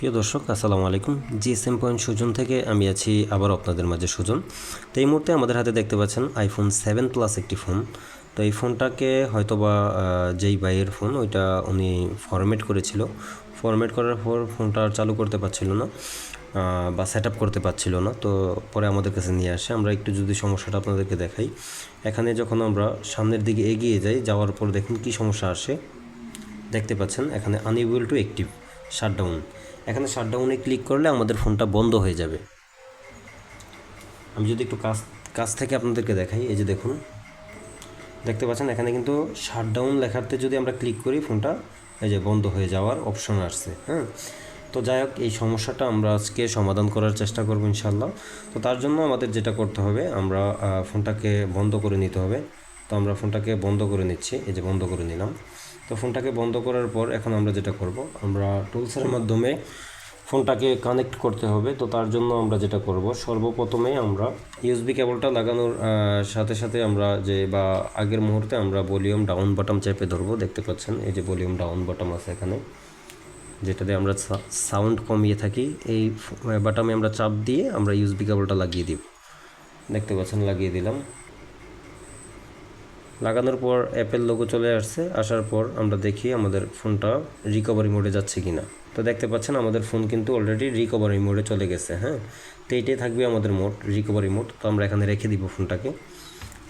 প্রিয় দর্শক, আসসালামু আলাইকুম। জিএসএম পয়েন্ট সুজন থেকে আমি আছি আবার আপনাদের মাঝে সুজন। তো এই মুহূর্তে আমাদের হাতে দেখতে পাচ্ছেন আইফোন সেভেন প্লাস একটি ফোন তো এই ফোনটাকে হয়তোবা যেই বাইয়ের ফোন ওইটা উনি ফরম্যাট করেছিল। ফরম্যাট করার পর ফোনটা চালু করতে পারছিল না বা সেট করতে পারছিল না। তো পরে আমাদের কাছে নিয়ে আসে। আমরা একটু যদি সমস্যাটা আপনাদেরকে দেখাই। এখানে যখন আমরা সামনের দিকে এগিয়ে যাই, যাওয়ার পর দেখুন কী সমস্যা আসে। দেখতে পাচ্ছেন, এখানে আনএবল টু অ্যাক্টিভ শাটডাউন এখানে শাটডাউনে ক্লিক করলে আমাদের ফোনটা বন্ধ হয়ে যাবে। আমি যদি একটু কাছ কাছ থেকে আপনাদেরকে দেখাই, এই যে দেখুন। দেখতে পাচ্ছেন, এখানে কিন্তু শাটডাউন লেখাতে যদি আমরা ক্লিক করি ফোনটা এই যে বন্ধ হয়ে যাওয়ার অপশন আসছে হ্যাঁ? তো যাই হোক, এই সমস্যাটা আমরা আজকে সমাধান করার চেষ্টা করব ইনশাল্লাহ তো তার জন্য আমাদের যেটা করতে হবে, আমরা ফোনটাকে বন্ধ করে নিতে হবে। তো আমরা ফোনটাকে বন্ধ করে নিচ্ছি, এই যে বন্ধ করে নিলাম। তো ফোনটাকে বন্ধ করার পর এখন আমরা যেটা করব, আমরা টুলসের মাধ্যমে ফোনটাকে কানেক্ট করতে হবে। তো তার জন্য আমরা যেটা করব, সর্বপ্রথমে আমরা ইউএসবি কেবলটা লাগানোর সাথে সাথে আমরা যে, বা আগের মুহূর্তে আমরা ভলিউম ডাউন বাটন চেপে ধরবো, দেখতে পাচ্ছেন? এই যে ভলিউম ডাউন বাটন আছে এখানে। যেটা দিয়ে আমরা সাউন্ড কমিয়ে থাকি। এই বাটামে আমরা চাপ দিয়ে আমরা ইউএসবি কেবলটা লাগিয়ে দিব। দেখতে পাচ্ছেন? লাগিয়ে দিলাম। লাগানোর পর অ্যাপেল লোগো চলে আসছে। আসার পর আমরা দেখি আমাদের ফোনটা রিকভারি মোডে যাচ্ছে কি না তো দেখতে পাচ্ছেন আমাদের ফোন কিন্তু অলরেডি রিকভারি মোডে চলে গেছে হ্যাঁ? তো এইটাই থাকবে আমাদের মোড রিকভারি মোড তো আমরা এখানে রেখে দিব ফোনটাকে।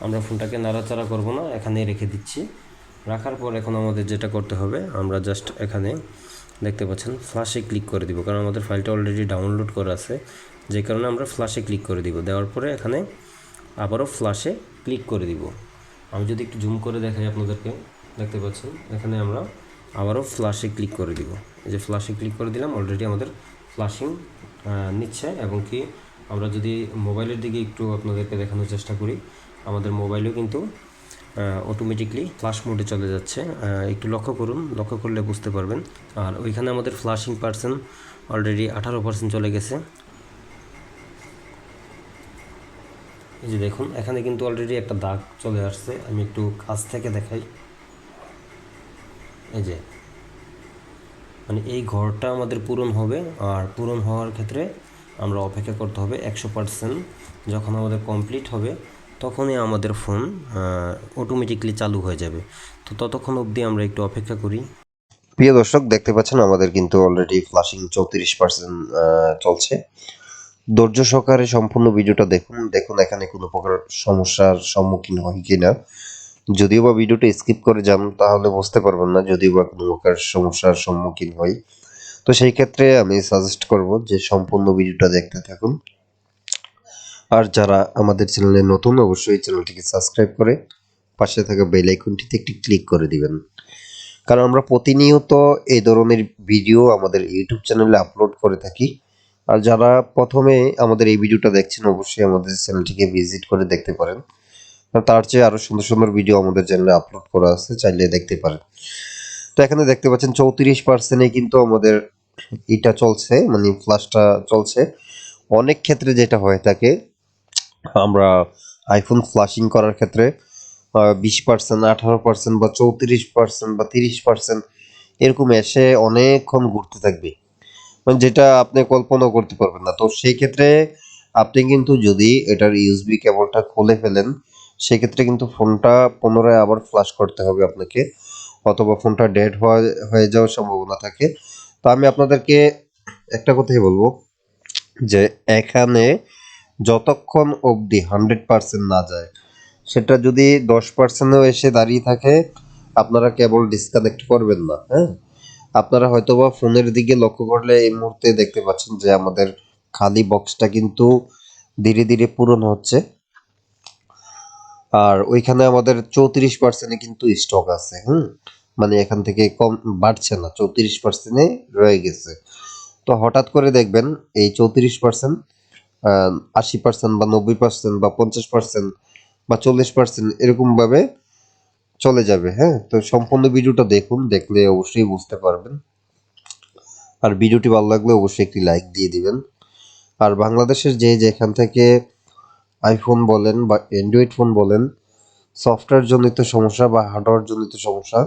আমরা ফোনটাকে নাড়াচাড়া করব না, এখানেই রেখে দিচ্ছি। রাখার পর এখন আমাদের যেটা করতে হবে, আমরা জাস্ট এখানে দেখতে পাচ্ছেন ফ্লাশে ক্লিক করে দিব, কারণ আমাদের ফাইলটা অলরেডি ডাউনলোড করা আছে। যে কারণে আমরা ফ্লাশে ক্লিক করে দিব। দেওয়ার পরে এখানে আবারও ফ্লাশে ক্লিক করে দিব। আমি যদি একটু জুম করে দেখাই আপনাদেরকে, দেখতে পাচ্ছেন? এখানে আমরা আবারও ফ্লাশে ক্লিক করে দিব। এই যে ফ্লাশে ক্লিক করে দিলাম অলরেডি আমাদের ফ্লাশিং নিচ্ছে এবং কি আমরা যদি মোবাইলের দিকে একটু আপনাদেরকে দেখানোর চেষ্টা করি, আমাদের মোবাইলেও কিন্তু অটোমেটিকলি ফ্লাশ মোডে চলে যাচ্ছে। একটু লক্ষ্য করুন, লক্ষ্য করলে বুঝতে পারবেন। আর ওইখানে আমাদের ফ্লাশিং পার্সেন্ট অলরেডি আঠারো পার্সেন্ট চলে গেছে। এই যে দেখুন, এখানে কিন্তু অলরেডি একটা দাগ চলে আসছে। আমি একটু কাছ থেকে দেখাই। এই যে মানে এই ঘরটা আমাদের পূরণ হবে, আর পূরণ হওয়ার ক্ষেত্রে আমরা অপেক্ষা করতে হবে একশো পার্সেন্ট যখন আমাদের কমপ্লিট হবে, তখনই আমাদের ফোন অটোমেটিকলি চালু হয়ে যাবে। তো ততক্ষণ অবধি আমরা একটু অপেক্ষা করি। প্রিয় দর্শক, দেখতে পাচ্ছেন আমাদের কিন্তু অলরেডি ফ্লাশিং চৌত্রিশ পার্সেন্ট চলছে। ধৈর্য সহকারে সম্পূর্ণ ভিডিওটা দেখুন দেখুন এখানে কোনো প্রকার সমস্যার সম্মুখীন হয় কিনা যদিও বা ভিডিওটা স্কিপ করে যান, তাহলে বুঝতে পারবেন না যদিও বা কোনো প্রকার সমস্যার সম্মুখীন হয়। তো সেই ক্ষেত্রে আমি সাজেস্ট করব যে সম্পূর্ণ ভিডিওটা দেখতে থাকুন। আর যারা আমাদের চ্যানেলে নতুন, অবশ্যই চ্যানেলটিকে সাবস্ক্রাইব করে পাশে থাকা বেল আইকনটিতে একটি ক্লিক করে দিবেন। কারণ আমরা প্রতিনিয়ত এই ধরনের ভিডিও আমাদের ইউটিউব চ্যানেলে আপলোড করে থাকি। আর যারা প্রথমে আমাদের এই ভিডিওটা দেখছেন, অবশ্যই আমাদের চ্যানেলটিকে ভিজিট করে দেখতে পারেন। তার চেয়ে আরও সুন্দর সুন্দর ভিডিও আমাদের চ্যানেলে আপলোড করা আছে, চাইলে দেখতে পারেন। তো এখানে দেখতে পাচ্ছেন, চৌত্রিশ পার্সেন্টে কিন্তু আমাদের এটা চলছে মানে ফ্লাশটা চলছে। অনেক ক্ষেত্রে যেটা হয়ে থাকে, আমরা আইফোন ফ্লাশিং করার ক্ষেত্রে বিশ পার্সেন্ট আঠারো পার্সেন্ট বা চৌত্রিশ পার্সেন্ট বা তিরিশ পার্সেন্ট এরকম এসে অনেকক্ষণ ঘুরতে থাকবে। মানে যেটা আপনি কল্পনা করতে পারবেন না। তো সেই ক্ষেত্রে আপনি কিন্তু যদি এটার ইউএসবি কেবলটা খুলে ফেলেন, সেক্ষেত্রে কিন্তু ফোনটা পুনরায় আবার ফ্লাশ করতে হবে আপনাকে, অথবা ফোনটা ডেড হওয়া, হয়ে যাওয়ার সম্ভাবনা থাকে। তো আমি আপনাদেরকে একটা কথাই বলব, যে এখানে যতক্ষণ অবধি হান্ড্রেড পার্সেন্ট না যায়, সেটা যদি দশ পার্সেন্টও এসে দাঁড়িয়ে থাকে, আপনারা কেবল ডিসকানেক্ট করবেন না হ্যাঁ? আপনারা হয়তোবা ফোনের দিকে লক্ষ্য করলে এই মুহূর্তে দেখতে পাচ্ছেন যে আমাদের খালি বক্সটা কিন্তু ধীরে ধীরে পূরণ হচ্ছে। আর ওইখানে আমাদের চৌত্রিশ পার্সেন্টে কিন্তু স্টক আছে, হুম? মানে এখান থেকে কম বাড়ছে না, চৌত্রিশ পার্সেন্টে রয়ে গেছে। তো হঠাৎ করে দেখবেন এই চৌত্রিশ পার্সেন্ট আশি পার্সেন্ট বা নব্বই পার্সেন্ট বা পঞ্চাশ পার্সেন্ট বা চল্লিশ পার্সেন্ট এরকম ভাবে চলে যাবে হ্যাঁ? তো সম্পূর্ণ ভিডিওটা দেখুন, দেখলে অবশ্যই বুঝতে পারবেন। আর ভিডিওটি ভালো লাগলে অবশ্যই একটি লাইক দিয়ে দিবেন। আর বাংলাদেশের যে যেখান থেকে আইফোন বলেন বা অ্যান্ড্রয়েড ফোন বলেন সফটওয়্যার জনিত সমস্যা বা হার্ডওয়্যার জনিত সমস্যা,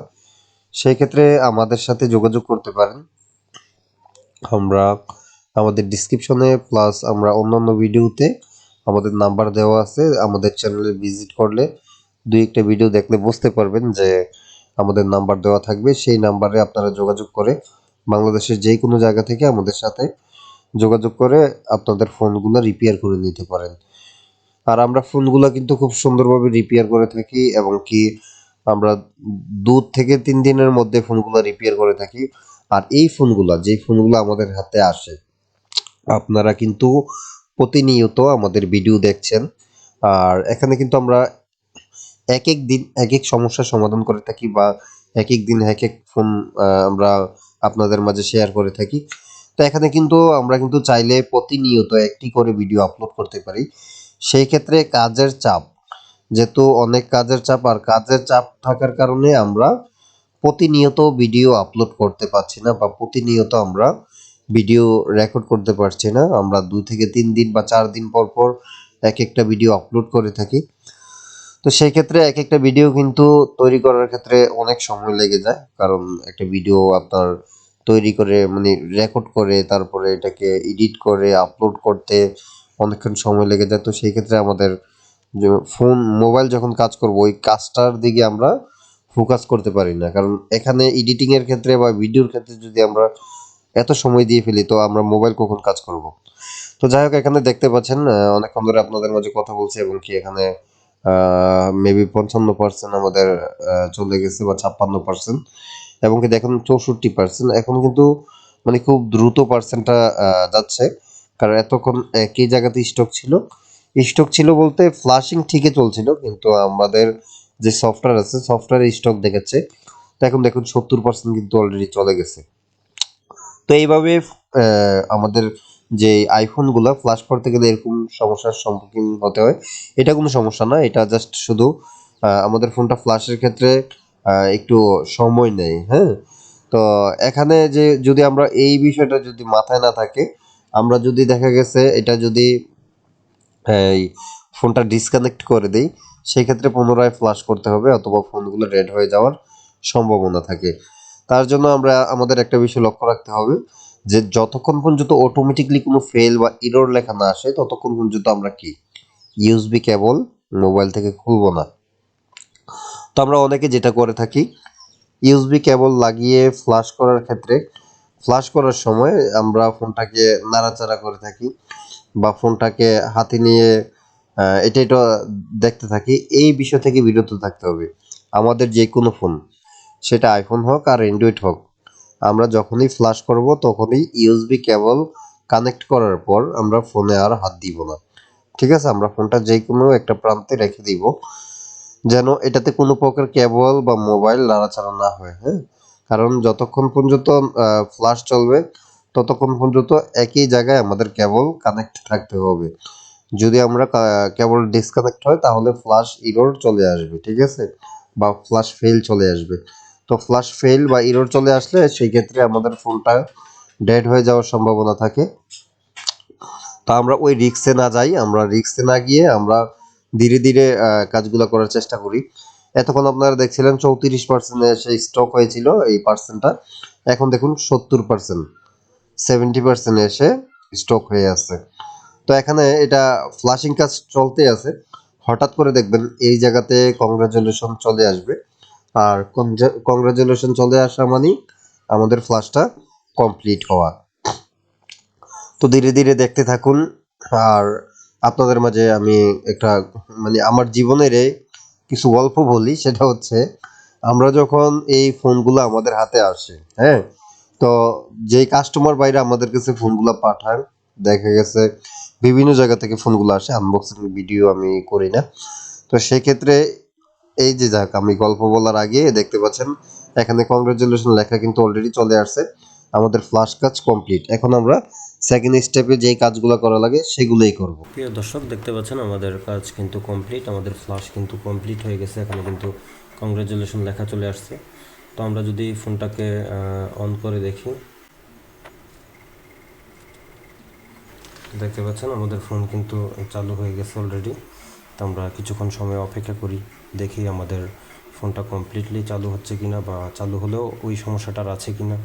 সেই ক্ষেত্রে আমাদের সাথে যোগাযোগ করতে পারেন। আমরা আমাদের ডিসক্রিপশনে প্লাস আমরা অন্যান্য ভিডিওতে আমাদের নাম্বার দেওয়া আছে, আমাদের চ্যানেলে ভিজিট করলে দুই একটা ভিডিও দেখলে বুঝতে পারবেন যে আমাদের নাম্বার দেওয়া থাকবে। সেই নাম্বারে আপনারা যোগাযোগ করে বাংলাদেশের যে কোনো জায়গা থেকে আমাদের সাথে যোগাযোগ করে আপনাদের ফোনগুলো রিপেয়ার করে নিতে পারেন। আর আমরা ফোনগুলো কিন্তু খুব সুন্দরভাবে রিপেয়ার করে থাকি এবং কি আমরা দু, থেকে তিন দিনের মধ্যে ফোনগুলো রিপেয়ার করে থাকি। আর এই ফোনগুলো যেই ফোনগুলো আমাদের হাতে আসে, আপনারা কিন্তু প্রতিনিয়ত আমাদের ভিডিও দেখছেন। আর এখানে কিন্তু আমরা এক এক দিন এক এক সমস্যার সমাধান করে থাকি বা এক এক দিন এক এক ফোন আমরা আপনাদের মাঝে শেয়ার করে থাকি। তো এখানে কিন্তু আমরা কিন্তু চাইলে প্রতিনিয়ত একটি করে ভিডিও আপলোড করতে পারি। সেই ক্ষেত্রে কাজের চাপ, যেহেতু অনেক কাজের চাপ, আর কাজের চাপ থাকার কারণে আমরা প্রতিনিয়ত ভিডিও আপলোড করতে পারছি না বা প্রতিনিয়ত আমরা ভিডিও রেকর্ড করতে পারছি না। আমরা দুই থেকে তিন দিন বা চার দিন পর পর এক একটা ভিডিও আপলোড করে থাকি। তো সেই ক্ষেত্রে এক একটা ভিডিও কিন্তু তৈরি করার ক্ষেত্রে অনেক সময় লেগে যায়। কারণ একটা ভিডিও আপনার তৈরি করে মানে রেকর্ড করে, তারপরে এটাকে এডিট করে আপলোড করতে অনেকক্ষণ সময় লেগে যায়। তো সেই ক্ষেত্রে আমাদের ফোন মোবাইল যখন কাজ করব, ওই কাজটার দিকে আমরা ফোকাস করতে পারি না। কারণ এখানে এডিটিং এর ক্ষেত্রে বা ভিডিওর ক্ষেত্রে যদি আমরা এত সময় দিয়ে ফেলি, তো আমরা মোবাইল কখন কাজ করব? তো যাই হোক, এখানে দেখতে পাচ্ছেন অনেকক্ষণ ধরে আপনাদের মাঝে কথা বলছি এবং কি এখানে মেবি পঞ্চান্ন পার্সেন্ট আমাদের চলে গেছে বা ছাপ্পান্ন পার্সেন্ট এবং কি দেখুন চৌষট্টি পার্সেন্ট এখন কিন্তু মানে খুব দ্রুত পার্সেন্টটা যাচ্ছে। কারণ এতক্ষণ একই জায়গাতে স্টক ছিল। স্টক ছিল বলতে ফ্লাশিং ঠিকই চলছিল, কিন্তু আমাদের যে সফটওয়্যার আছে সফটওয়্যারে স্টক দেখাচ্ছে তো এখন দেখুন সত্তর পার্সেন্ট কিন্তু অলরেডি চলে গেছে। তো এইভাবে আমাদের যে আইফোনগুলো ফ্লাশ করতে গেলে এরকম সমস্যার সম্মুখীন হতে হয়। এটা কোনো সমস্যা না, এটা জাস্ট শুধু আমাদের ফোনটা ফ্লাশের ক্ষেত্রে একটু সময় নেয় হ্যাঁ? তো এখানে যে যদি আমরা এই বিষয়টা যদি মাথায় না থাকে, আমরা যদি দেখা গেছে এটা যদি, এই, ফোনটা ডিসকানেক্ট করে দেই সেই ক্ষেত্রে পুনরায় ফ্লাশ করতে হবে অথবা ফোনগুলো রেড হয়ে যাওয়ার সম্ভাবনা থাকে। তার জন্য আমরা আমাদের একটা বিষয় লক্ষ্য রাখতে হবে যে যতক্ষণ পর্যন্ত অটোমেটিকলি কোনো ফেল বা ইরর লেখা না আসে, ততক্ষণ পর্যন্ত আমরা কি? ইউএসবি কেবল মোবাইল থেকে খুলবো না। তো আমরা অনেকে যেটা করে থাকি ইউএসবি কেবল লাগিয়ে ফ্লাশ করার ক্ষেত্রে ফ্লাশ করার সময় আমরা ফোনটাকে নাড়াচাড়া করে থাকি বা ফোনটাকে হাতে নিয়ে এটা এটা দেখতে থাকি। এই বিষয় থেকে বিরত থাকতে হবে। আমাদের যে কোনো ফোন, সেটা আইফোন হোক আর অ্যান্ড্রয়েড হোক আমরা যখনই ফ্লাশ করব, তখনই ইউএসবি কেবল কানেক্ট করার পর আমরা ফোনে আর হাত দিব না। ঠিক আছে? আমরা ফোনটা যে কোনো একটা প্রান্তে রেখে দিব, যেন এটাতে কোনো প্রকার কেবল বা মোবাইল নাড়াচাড়া না হয় হ্যাঁ? কারণ যতক্ষণ পর্যন্ত ফ্লাশ চলবে, ততক্ষণ পর্যন্ত একই জায়গায় আমাদের কেবল কানেক্ট থাকতে হবে। যদি আমরা কেবল ডিসকানেক্ট হয়, তাহলে ফ্লাশ ইরোর চলে আসবে, ঠিক আছে? বা ফ্লাশ ফেল চলে আসবে। তো ফ্লাশ ফেল বা ইরোর চলে আসলে সেই ক্ষেত্রে আমাদের ফোনটা ডেড হয়ে যাওয়ার সম্ভাবনা থাকে। তা আমরা ওই রিক্সে না যাই, আমরা রিক্সে না গিয়ে আমরা ধীরে ধীরে কাজগুলো করার চেষ্টা করি। এতক্ষণ আপনারা দেখছিলেন চৌত্রিশ পার্সেন্ট সেই স্টক হয়েছিল এই পার্সেন্টটা এখন দেখুন সত্তর পার্সেন্ট সেভেন্টি পার্সেন্ট এসে স্টক হয়ে আছে। তো এখানে এটা ফ্লাশিং কাজ চলতে আছে। হঠাৎ করে দেখবেন এই জায়গাতে কংগ্রাচুলেশন চলে আসবে। আর কংগ্রাচুলেশন চলে আসা মানেই আমাদের ফ্লাশটা কমপ্লিট হওয়া। তো ধীরে ধীরে দেখতে থাকুন, আর আপনাদের মাঝে আমি একটা মানে আমার জীবনের কিছু গল্প বলি, সেটা হচ্ছে আমরা যখন এই ফোনগুলো আমাদের হাতে আসে হ্যাঁ? তো যেই কাস্টমার বাইরে আমাদের কাছে ফোনগুলো পাঠান, দেখা গেছে বিভিন্ন জায়গা থেকে ফোনগুলো আসে আনবক্সিং ভিডিও আমি করি না। তো সেক্ষেত্রে এই যে যাক, আমি গল্প বলার আগে দেখতে পাচ্ছেন, এখানে কংগ্রেচুলেশন লেখা কিন্তু অলরেডি চলে আসছে। আমাদের ফ্লাশ কাজ কমপ্লিট এখন আমরা সেকেন্ড স্টেপে যেই কাজগুলো করা লাগে, সেগুলোই করব। প্রিয় দর্শক, দেখতে পাচ্ছেন আমাদের কাজ কিন্তু কমপ্লিট আমাদের ফ্লাশ কিন্তু কমপ্লিট হয়ে গেছে, এখানে কিন্তু কংগ্রেচুলেশন লেখা চলে আসছে। তো আমরা যদি ফোনটাকে অন করে দেখি। দেখতে পাচ্ছেন আমাদের ফোন কিন্তু চালু হয়ে গেছে অলরেডি তো আমরা কিছুক্ষণ সময় অপেক্ষা করি, দেখি আমাদের ফোনটা কমপ্লিটলি চালু হচ্ছে কিনা বা চালু হলেও ওই সমস্যাটার আছে কিনা।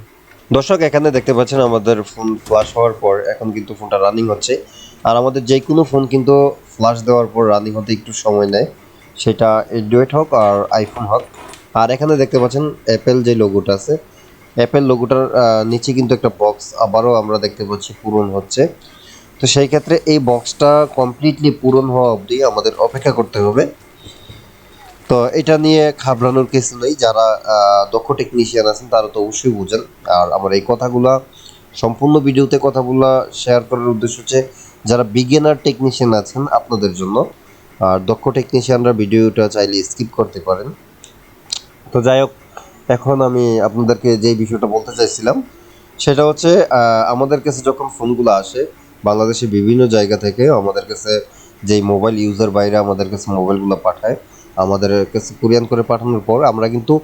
দর্শক, এখানে দেখতে পাচ্ছেন আমাদের ফোন ফ্লাশ হওয়ার পর এখন কিন্তু ফোনটা রানিং হচ্ছে। আর আমাদের যে কোনো ফোন কিন্তু ফ্লাশ দেওয়ার পর রানিং হতে একটু সময় নেয়। সেটা অ্যান্ড্রয়েড হোক আর আইফোন হোক। আর এখানে দেখতে পাচ্ছেন অ্যাপেল যে লোগোটা আছে অ্যাপেল লোগোটার নিচে কিন্তু একটা বক্স আবারও আমরা দেখতে পাচ্ছি পূরণ হচ্ছে। তো সেই ক্ষেত্রে এই বক্সটা কমপ্লিটলি পূরণ হওয়া অবধি আমাদের অপেক্ষা করতে হবে। তো এটা নিয়ে ঘাবড়ানোর কিছু নেই, যারা দক্ষ টেকনিশিয়ান আছেন তারা তো অবশ্যই বুঝেন। আর আমার এই কথাগুলা, সম্পূর্ণ ভিডিওতে কথাগুলা শেয়ার করার উদ্দেশ্য হচ্ছে যারা বিগিনার টেকনিশিয়ান আছেন আপনাদের জন্য, আর দক্ষ টেকনিশিয়ানরা ভিডিওটা চাইলে স্কিপ করতে পারেন। তো যাই হোক, এখন আমি আপনাদেরকে যে বিষয়টা বলতে চাইছিলাম, সেটা হচ্ছে আমাদের কাছে যখন ফোনগুলো আসে বাংলাদেশের বিভিন্ন জায়গা থেকে আমাদের কাছে যেই মোবাইল ইউজার বাইরে আমাদের কাছে মোবাইলগুলো পাঠায়, আমাদের কাছে কুরিয়ান করে পাঠানোর পর আমরা কিন্তু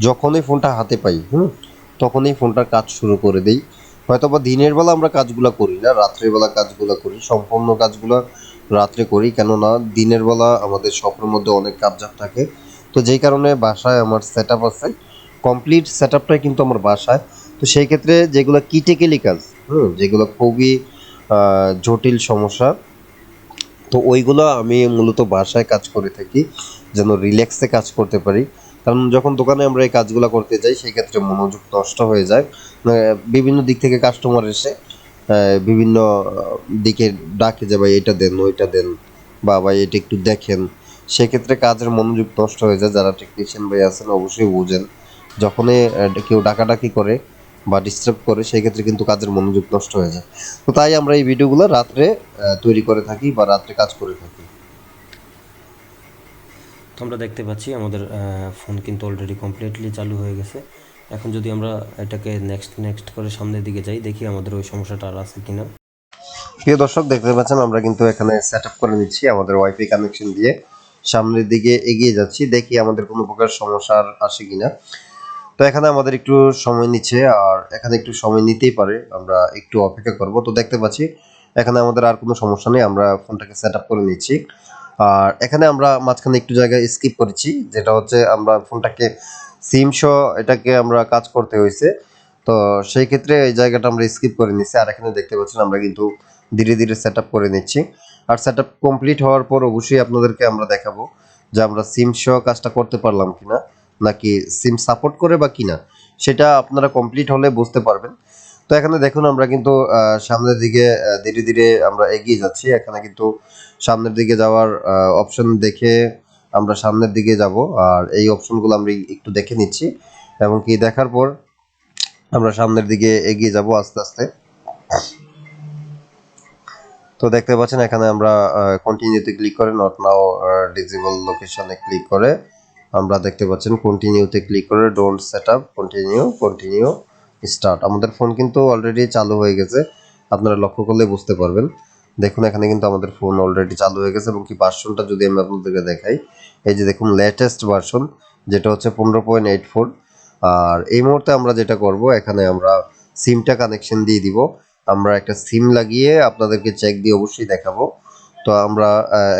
যখনই ফোনটা হাতে পাই, হুম, তখনই ফোনটার কাজ শুরু করে দিই। হয়তো বা দিনের বেলা আমরা কাজগুলো করি না, রাত্রের বেলা কাজগুলো করি, সম্পূর্ণ কাজগুলো রাত্রে করি, কেননা দিনের বেলা আমাদের শপের মধ্যে অনেক কাজ থাকে। তো যেই কারণে বাসায় আমার সেট আছে কমপ্লিট সেট কিন্তু আমার বাসায়। তো সেই ক্ষেত্রে যেগুলো কিটেকেলি কাজ, হুম, যেগুলো খুবই জটিল সমস্যা। তো ওইগুলো আমি মূলত বাসায় কাজ করে থাকি, যেন রিল্যাক্সে কাজ করতে পারি। কারণ যখন দোকানে আমরা এই কাজগুলো করতে যাই, সেই ক্ষেত্রে মনোযোগ নষ্ট হয়ে যায়। বিভিন্ন দিক থেকে কাস্টমার এসে বিভিন্ন দিকে ডাকে যে, ভাই, এটা দেন, ওইটা দেন, বা ভাই, এটা একটু দেখেন। সেক্ষেত্রে কাজের মনোযোগ নষ্ট হয়ে যায়। যারা টেকনিশিয়ান ভাই আছেন, অবশ্যই বুঝেন। যখনই কেউ ডাকাডাকি করে বা ডিস্টার্ব করে সেই ক্ষেত্রে কিন্তু কাজের মনোযোগ নষ্ট হয়ে যায়। তো তাই আমরা এই ভিডিওগুলো রাত্রে তৈরি করে থাকি বা রাত্রে কাজ করে থাকি। তো আমরা দেখতে পাচ্ছি আমাদের ফোন কিন্তু অলরেডি কমপ্লিটলি চালু হয়ে গেছে। এখন যদি আমরা এটাকে নেক্সট নেক্সট করে সামনের দিকে যাই দেখি আমাদের ওই সমস্যাটা আর আছে কিনা। প্রিয় দর্শক দেখতে পাচ্ছেন আমরা কিন্তু এখানে সেট আপ করে নিচ্ছি আমাদের ওয়াইফাই কানেকশন দিয়ে। সামনের দিকে এগিয়ে যাচ্ছি দেখি আমাদের কোনো প্রকার সমস্যা আর আসে কিনা। তো এখানে আমাদের একটু সময় নিচ্ছে, আর এখানে একটু সময় নিতেই পারে। আমরা একটু অপেক্ষা করব। তো দেখতে পাচ্ছি, এখানে আমাদের আর কোনো সমস্যা নেই। আমরা ফোনটাকে সেট করে নিচ্ছি। আর এখানে আমরা মাঝখানে একটু জায়গায় স্কিপ করেছি, যেটা হচ্ছে আমরা ফোনটাকে সিম সহ এটাকে আমরা কাজ করতে হয়েছে। তো সেই ক্ষেত্রে এই জায়গাটা আমরা স্কিপ করে নিচ্ছি। আর এখানে দেখতে পাচ্ছেন, আমরা কিন্তু ধীরে ধীরে সেট করে নিচ্ছি। আর সেট কমপ্লিট হওয়ার পর অবশ্যই আপনাদেরকে আমরা দেখাবো যে আমরা সিম সহ কাজটা করতে পারলাম কিনা। নাকি সিম সাপোর্ট করে বা কিনা, সেটা আপনারা কমপ্লিট হলে বুঝতে পারবেন। তো এখানে দেখুন আমরা কিন্তু সামনের দিকে ধীরে ধীরে আমরা এগিয়ে যাচ্ছি। এখানে কিন্তু সামনের দিকে যাওয়ার অপশন দেখে আমরা সামনের দিকে যাব। আর এই অপশনগুলো আমরা একটু দেখে নিচ্ছি। এবং কি দেখার পর আমরা সামনের দিকে এগিয়ে যাব আস্তে আস্তে। তো দেখতে পাচ্ছেন এখানে আমরা কন্টিনিউতে ক্লিক করে নট নাও ডিজেবল লোকেশনে ক্লিক করে আমরা দেখতে পাচ্ছেন কন্টিনিউতে ক্লিক করে don't set up continue continue start আমাদের ফোন কিন্তু অলরেডি চালু হয়ে গেছে। আপনারা লক্ষ্য করলে বুঝতে পারবেন। দেখুন, এখানে কিন্তু আমাদের ফোন অলরেডি চালু হয়ে গেছে এবং কি ভার্সনটা যদি আমি আপনাদেরকে দেখাই, এই যে দেখুন লেটেস্ট ভার্সন যেটা হচ্ছে পনেরো পয়েন্ট এইট ফোর আর এই মুহূর্তে আমরা যেটা করব, এখানে আমরা সিমটা কানেকশন দিয়ে দিব। আমরা একটা সিম লাগিয়ে আপনাদেরকে চেক দিয়ে অবশ্যই দেখাবো। তো আমরা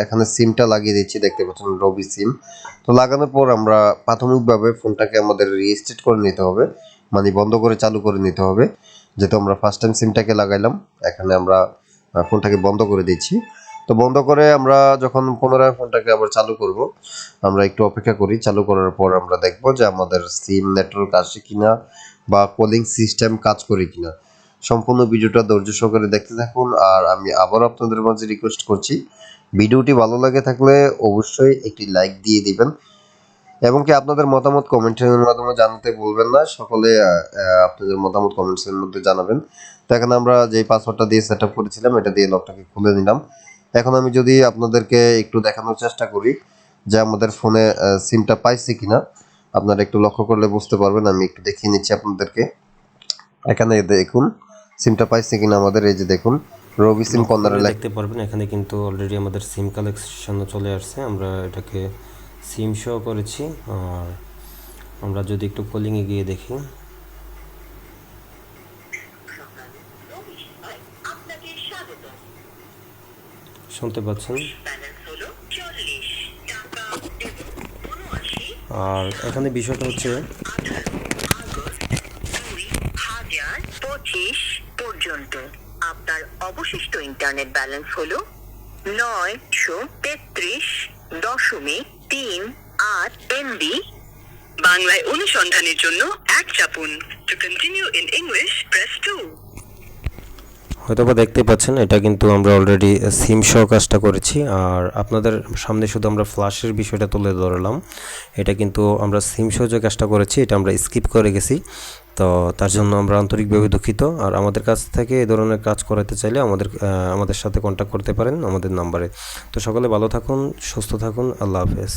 এখানে সিমটা লাগিয়ে দিচ্ছি, দেখতে পাচ্ছেন রবি সিম। তো লাগানোর পর আমরা প্রাথমিকভাবে ফোনটাকে আমাদের রিস্টেট করে নিতে হবে মানে বন্ধ করে চালু করে নিতে হবে, যেহেতু আমরা ফার্স্ট টাইম সিমটাকে লাগাইলাম, এখানে আমরা ফোনটাকে বন্ধ করে দিচ্ছি। তো বন্ধ করে আমরা যখন পুনরায় ফোনটাকে আবার চালু করব, আমরা একটু অপেক্ষা করি, চালু করার পর আমরা দেখব যে আমাদের সিম নেটওয়ার্ক আসে কিনা বা কলিং সিস্টেম কাজ করে কিনা। সম্পূর্ণ ভিডিওটা ধৈর্য সহকারে দেখতে থাকুন। আর আমি আবার আপনাদের মাঝে রিকোয়েস্ট করছি, ভিডিওটি ভালো লাগে থাকলে অবশ্যই একটি লাইক দিয়ে দিবেন এবং কি আপনাদের মতামত কমেন্টের মাধ্যমে জানাতে বলবেন না। সকলে আপনাদের মতামত কমেন্টসের মধ্যে জানাবেন। তো এখন আমরা যে পাসওয়ার্ডটা দিয়ে সেট আপ করেছিলাম, এটা দিয়ে লকটাকে খুলে নিলাম। এখন আমি যদি আপনাদেরকে একটু দেখানোর চেষ্টা করি যে আমাদের ফোনে সিমটা পাইছে কিনা। আপনারা একটু লক্ষ্য করলে বুঝতে পারবেন, আমি একটু দেখিয়ে নিচ্ছি আপনাদেরকে। এখানে দেখুন সিমটা পাইছে কিনা আমাদের এই যে দেখুন রবি সিম কর্নারে দেখতে পারবেন এখানে কিন্তু অলরেডি আমাদের সিম কালেকশন চলে আসছে। আমরা এটাকে সিম শো করেছি আর আমরা যদি একটু কলিংয়ে গিয়ে দেখি। শুনতে পাচ্ছেন? আর এখানে বিষয়টা হচ্ছে আগস্ট দুই হাজার আপনার ইন্টারনেট ব্যালেন্স হলো নয়শো তেত্রিশ দশমিক তিন আট এমবি। বাংলায় অনুসন্ধানের জন্য এক চাপুন। To continue in English press two হয়তো বা দেখতে পাচ্ছেন, এটা কিন্তু আমরা অলরেডি সিম সহ কাজটা করেছি। আর আপনাদের সামনে শুধু আমরা ফ্ল্যাশের বিষয়টা তুলে ধরলাম। এটা কিন্তু আমরা সিম সহ যে কাজটা করেছি, এটা আমরা স্কিপ করে গেছি। তো তার জন্য আমরা আন্তরিকভাবে দুঃখিত। আর আমাদের কাছ থেকে এই ধরনের কাজ করাতে চাইলে আমাদের আমাদের সাথে কন্ট্যাক্ট করতে পারেন আমাদের নাম্বারে তো সকলে ভালো থাকুন, সুস্থ থাকুন, আল্লাহ হাফেজ।